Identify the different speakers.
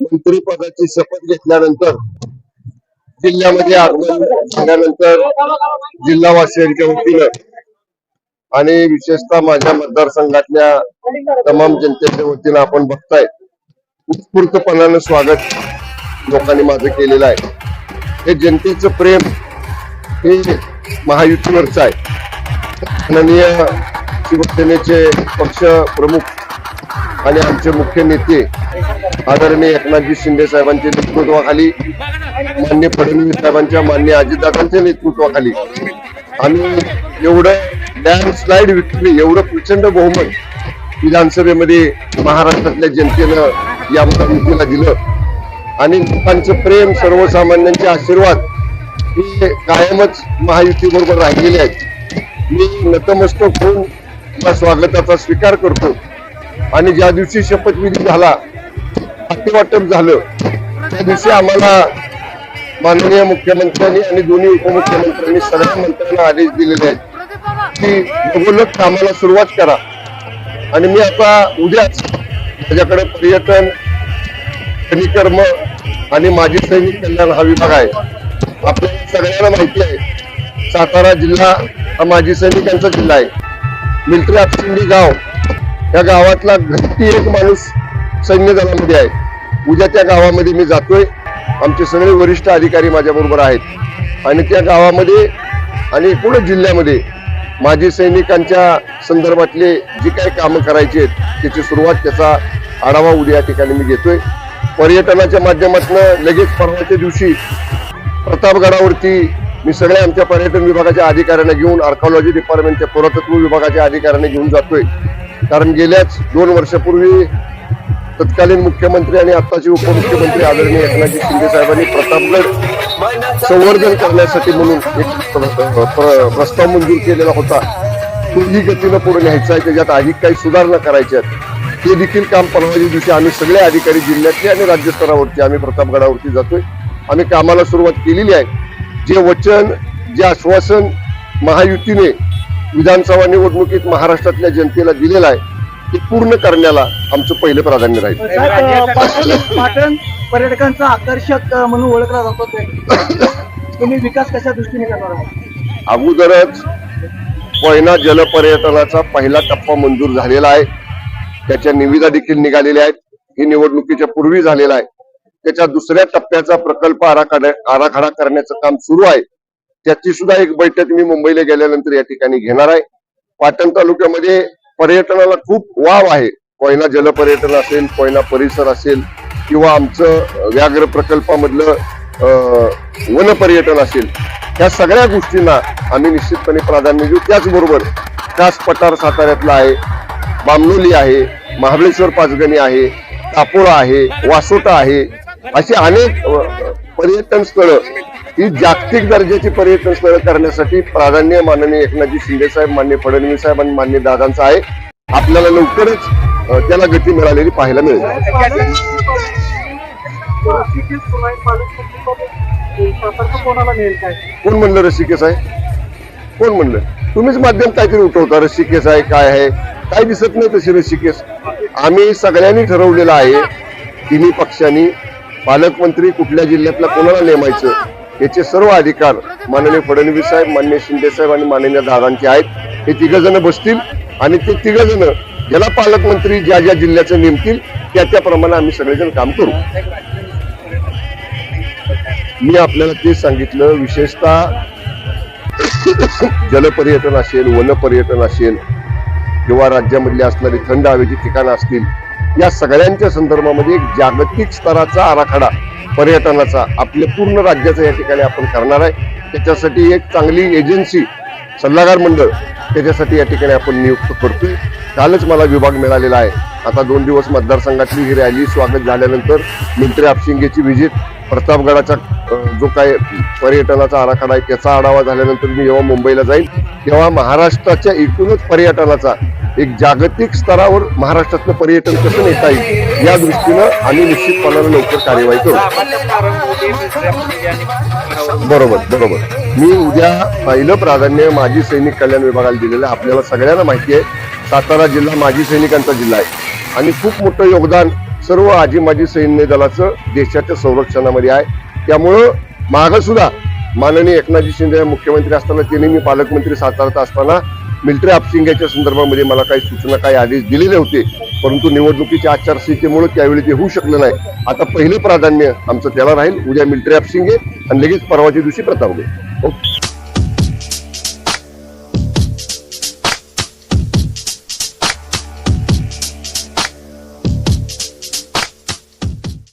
Speaker 1: मंत्रिपदाची शपथ घेतल्यानंतर जिल्ह्यामध्ये आगमन झाल्यानंतर जिल्हावासियांच्या वतीनं आणि विशेषतः माझ्या मतदारसंघातल्या तमाम जनतेच्या वतीनं आपण बघताय उत्स्फूर्तपणानं स्वागत लोकांनी माझं केलेलं आहे. हे जनतेचं प्रेम हे महायुतीवरचं आहे. माननीय शिवसेनेचे पक्ष प्रमुख आणि आमचे मुख्य नेते आदरणीय एकनाथजी शिंदे साहेबांच्या नेतृत्वाखाली मान्य फडणवीस साहेबांच्या मान्य अजितदादांच्या नेतृत्वाखाली आम्ही एवढं लँडस्लाइड विक्री एवढं प्रचंड बहुमत विधानसभेमध्ये महाराष्ट्रातल्या जनतेनं या युतीला दिलं. आणि लोकांचं प्रेम सर्वसामान्यांचे आशीर्वाद हे कायमच महायुती बरोबर राहिलेले आहेत. मी नतमस्तक होऊन या स्वागताचा स्वीकार करतो. आणि ज्या दिवशी शपथविधी झाला वाटप झालं. त्या दिवशी आम्हाला माननीय मुख्यमंत्र्यांनी आणि दोन्ही उपमुख्यमंत्र्यांनी सगळ्या मंत्र्यांना आदेश दिलेले आहेत की लगोलग कामाला सुरुवात करा. आणि मी आता उद्याच माझ्याकडे पर्यटन खनिकर्म आणि माजी सैनिक कल्याण हा विभाग आहे. आपल्याला सगळ्यांना माहिती आहे सातारा जिल्हा हा माजी सैनिकांचा जिल्हा आहे. मिल्ट्री आपसिंडी गाव या गावातला घट्टी एक माणूस सैन्य दलामध्ये आहे. उद्या त्या गावामध्ये मी जातोय. आमचे सगळे वरिष्ठ अधिकारी माझ्याबरोबर आहेत. आणि त्या गावामध्ये आणि पूर्ण जिल्ह्यामध्ये माजी सैनिकांच्या संदर्भातले जी काही कामं करायची आहेत त्याची सुरुवात त्याचा आढावा उद्या या ठिकाणी मी घेतोय. पर्यटनाच्या माध्यमातून लगेच परवाच्या दिवशी प्रतापगडावरती मी सगळ्या आमच्या पर्यटन विभागाच्या अधिकाऱ्यांना घेऊन आर्कॉलॉजी डिपार्टमेंटच्या पुरातत्व विभागाच्या अधिकाऱ्यांना घेऊन जातोय. कारण गेल्याच दोन वर्षापूर्वी तत्कालीन मुख्यमंत्री आणि आत्ताचे उपमुख्यमंत्री आदरणीय एकनाथजी शिंदे साहेबांनी प्रतापगड संवर्धन करण्यासाठी म्हणून एक प्र- प्रस्ताव मंजूर केलेला होता. तोही गतीनं पुढे न्यायचा आहे त्याच्यात अधिक काही सुधारणा करायच्या आहेत. ते देखील काम परवाच्या दिवशी आम्ही सगळे अधिकारी जिल्ह्यातले आणि राज्यस्तरावरती आम्ही प्रतापगडावरती जातोय. आम्ही कामाला सुरुवात केलेली आहे. जे वचन जे आश्वासन महायुतीने विधानसभा निवडणुकीत महाराष्ट्रातल्या जनतेला दिलेलं आहे ते पूर्ण करण्याला आमचं पहिलं प्राधान्य राहील.
Speaker 2: साहेब, पाटण पाटण पर्यटकांचा आकर्षक अ, म्हणून ओळखला जातो ते. तुम्ही विकास कशा दृष्टीने करणार आहात?
Speaker 1: अगोदरच कोयना जलपर्यटनाचा पहिला टप्पा मंजूर झालेला आहे. त्याच्या निविदा देखील निघालेल्या आहेत. ही निवडणुकीच्या पूर्वी झालेला आहे. त्याच्या दुसऱ्या टप्प्याचा प्रकल्प आराखडा आराखडा करण्याचं काम सुरू आहे. त्याची सुद्धा एक बैठक मी मुंबईला गेल्यानंतर या ठिकाणी घेणार आहे. पाटण तालुक्यामध्ये पर्यटनाला खूप वाव आहे. कोयना जलपर्यटन असेल कोयना परिसर असेल किंवा आमचं व्याघ्र प्रकल्पामधलं वन पर्यटन असेल ह्या सगळ्या गोष्टींना आम्ही निश्चितपणे प्राधान्य देऊ. त्याचबरोबर कास पठार साताऱ्यातला आहे बामनोली आहे महाबळेश्वर पाचगणी आहे तापोळा आहे वासोटा आहे असे अनेक पर्यटन स्थळं. ही जागतिक दर्जाची पर्यटन स्थळं करण्यासाठी प्राधान्य माननीय एकनाथजी शिंदे साहेब मान्य फडणवीस साहेब आणि मान्य दादांचं आहे. आपल्याला लवकरच त्याला गती मिळालेली पाहायला मिळेल. कोण म्हणलं रसिकेस आहे? कोण म्हणलं? तुम्हीच माध्यम काहीतरी उठवता रसिकेश आहे काय आहे? काय दिसत नाही तशी रसिकेस. आम्ही सगळ्यांनी ठरवलेलं आहे तिन्ही पक्षांनी पालकमंत्री कुठल्या जिल्ह्यातला कोणाला नेमायचं? याचे सर्व अधिकार माननीय फडणवीस साहेब मान्य शिंदे साहेब आणि माननीय दादांचे आहेत. हे तिघ जण बसतील आणि ते तिघ जण ज्याला पालकमंत्री ज्या ज्या जिल्ह्याचं नेमतील त्या त्याप्रमाणे आम्ही सगळेजण काम करू. मी आपल्याला तेच सांगितलं विशेषतः जलपर्यटन असेल वन पर्यटन असेल किंवा राज्यामधली असणारी थंड हवेची ठिकाणं असतील या सगळ्यांच्या संदर्भामध्ये एक जागतिक स्तराचा आराखडा पर्यटनाचा आपल्या पूर्ण राज्याचा या ठिकाणी आपण करणार आहे. त्याच्यासाठी एक चांगली एजन्सी सल्लागार मंडळ त्याच्यासाठी या ठिकाणी आपण नियुक्त करतोय. कालच मला विभाग मिळालेला आहे. आता दोन दिवस मतदारसंघातली ही रॅली स्वागत झाल्यानंतर मंत्री आपशिंगेची व्हिजिट प्रतापगडाचा जो काय पर्यटनाचा आराखडा आहे त्याचा आढावा झाल्यानंतर मी जेव्हा मुंबईला जाईल तेव्हा महाराष्ट्राच्या एकूणच पर्यटनाचा एक जागतिक स्तरावर महाराष्ट्रातलं पर्यटन कसं नेता येईल या दृष्टीनं आम्ही निश्चितपणानं लवकर कार्यवाही करू. बरोबर बरोबर. मी उद्या पहिलं प्राधान्य माजी सैनिक कल्याण विभागाला दिलेलं आपल्याला सगळ्यांना माहिती आहे सातारा जिल्हा माजी सैनिकांचा जिल्हा आहे. आणि खूप मोठं योगदान सर्व आजी माजी सैन्य दलाचं देशाच्या संरक्षणामध्ये आहे. त्यामुळं मागं सुद्धा माननीय एकनाथजी शिंदे मुख्यमंत्री असताना त्यांनी मी पालकमंत्री सातारात असताना मिलिटरी हापसिंगाच्या संदर्भामध्ये मला काही सूचना काही आदेश दिले नव्हते परंतु निवडणुकीच्या आचारसंहितेमुळे त्यावेळी ते होऊ शकलं नाही. आता पहिलं प्राधान्य आमचं त्याला राहील. उद्या मिलिटरी हापसिंगे आणि लगेच परवाच्या दिवशी प्रतापगे ओके.